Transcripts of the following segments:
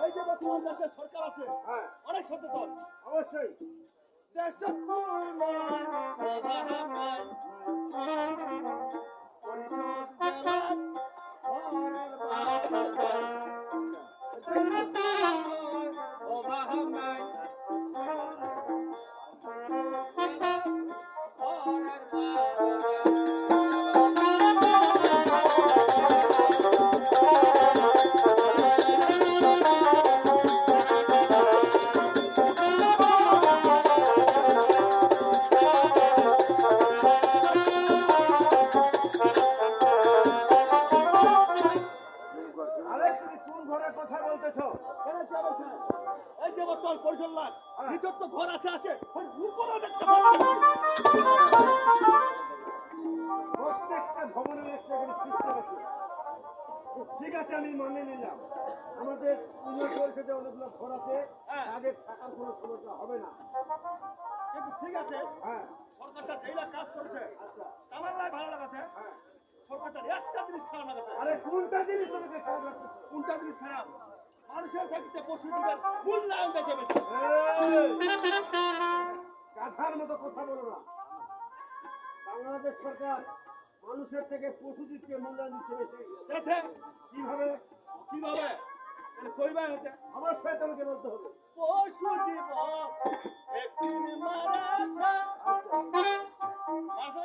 এই যে বর্তমান সরকার আছে হ্যাঁ। অনেক সচেতন। অবশ্যই। দেশের যে বর্তমান পরিষদ নিজের তো ঘর আছে আছে। প্রত্যেকটা ভবনের একটা করে সিস্টেম আছে। ঠিক আছে আমি মানে নিলাম। আমাদের উন্নয়ন পরিষদে অনেকগুলো ঘর আছে। হ্যাঁ। তাদের থাকার কোনো সমস্যা হবে না। কিন্তু ঠিক আছে হ্যাঁ। সরকারটা যেইলা কাজ করেছে আচ্ছা। আমার লাই ভালো লাগাছে হ্যাঁ। সরকারটা একটা জিনিস খারাপ লাগাছে আরে কোনটা জিনিস কোনটা জিনিস খারাপ? মানুষের থাকতে পশু জীবের মূল্যায়ন দেখে গাধার মতো কথা বলো না। বাংলাদেশ সরকার মানুষের থেকে পশুদিককে মূল্যায়ন দিচ্ছে বেশি আছে কীভাবে? কীভাবে? হচ্ছে বলতে হবে। পশু জীব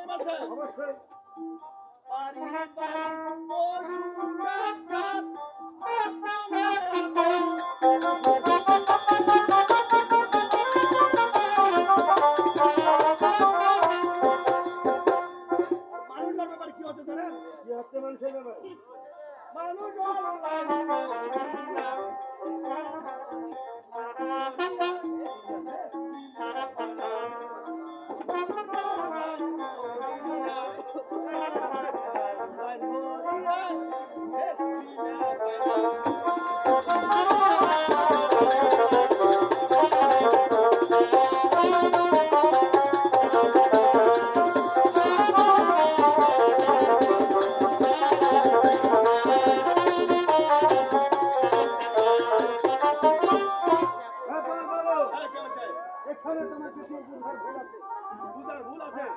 মারছে অবশ্যই। পশু মানুষের ব্যাপারে কি হচ্ছে মানুষ হ্যাঁ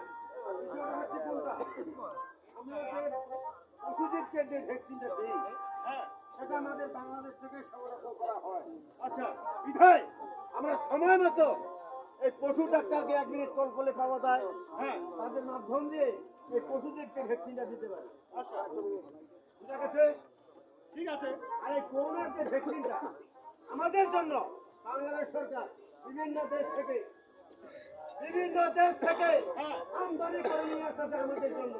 আমাদের আচ্ছা আমরা সময় মতো এই পশু ডাক্তারকে এক মিনিট কল করলে পাওয়া যায়। হ্যাঁ তাদের মাধ্যম দিয়ে এই পশুদেরকে ভ্যাকসিনটা দিতে পারি। আচ্ছা বুঝা ঠিক আছে, আর এই করোনার যে ভ্যাকসিনটা আমাদের জন্য বাংলাদেশ সরকার বিভিন্ন দেশ থেকে বিভিন্ন দেশ থেকে আমদানি করে নিয়ে আসতেছে আমাদের জন্য।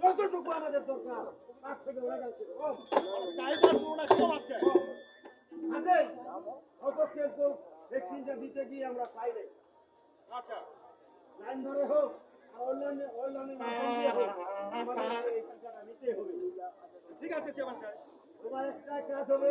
যতটুকু আমাদের দরকার তার থেকে ওরা গেছে কত কিন্তু ভ্যাকসিনটা দিতে গিয়ে আমরা পাই নাই। আচ্ছা। লাইন ধরে হোক আমাদের এই টিকাটা নিতে হবে। ঠিক আছে চেয়ারম্যান সাহেব। তোমার একটা কাজ হবে